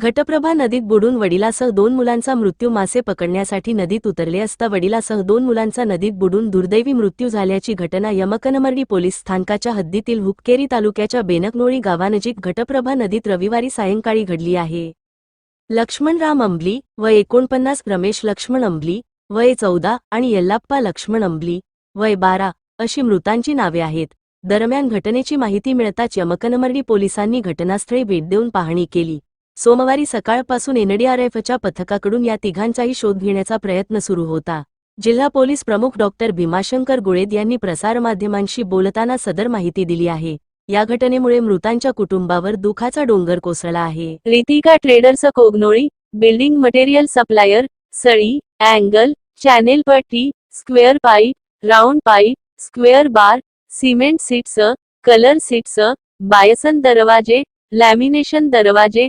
घटप्रभा नदीत बुडून वडिलासह दोन मुलांचा मृत्यू मासे पकडण्यासाठी नदीत उतरले असता वडिलासह दोन मुलांचा नदीत बुडून दुर्दैवी मृत्यू झाल्याची घटना यमकनमर्डी पोलीस स्थानकाच्या हद्दीतील हुक्केरी तालुक्याच्या बेनकनोळी गावानजीक घटप्रभा नदीत रविवारी सायंकाळी घडली आहे. लक्ष्मणराम अंबली वय एकोणपन्नास रमेश लक्ष्मण अंबली वय चौदा आणि यल्लाप्पा लक्ष्मण अंबली वय बारा अशी मृतांची नावे आहेत. दरम्यान घटनेची माहिती मिळताच यमकनमर्डी पोलिसांनी घटनास्थळी भेट देऊन पाहणी केली. सोमवारी सकाळपासून एनडीआरएफच्या पथकाकडून या तिघांचाही शोध घेण्याचा प्रयत्न सुरू होता. जिल्हा पोलीस प्रमुख डॉक्टर भीमाशंकर गुळेद यांनी प्रसारमाध्यमांशी बोलताना सदर माहिती दिली आहे. या घटनेमुळे मृतांच्या कुटुंबावर दुखाचा डोंगर कोसळला आहे. Ritika traders Kognoli building material supplier सळी angle channel पट्टी square pipe round pipe square bar cement sheets colour sheets Bison दरवाजे लॅमिनेशन दरवाजे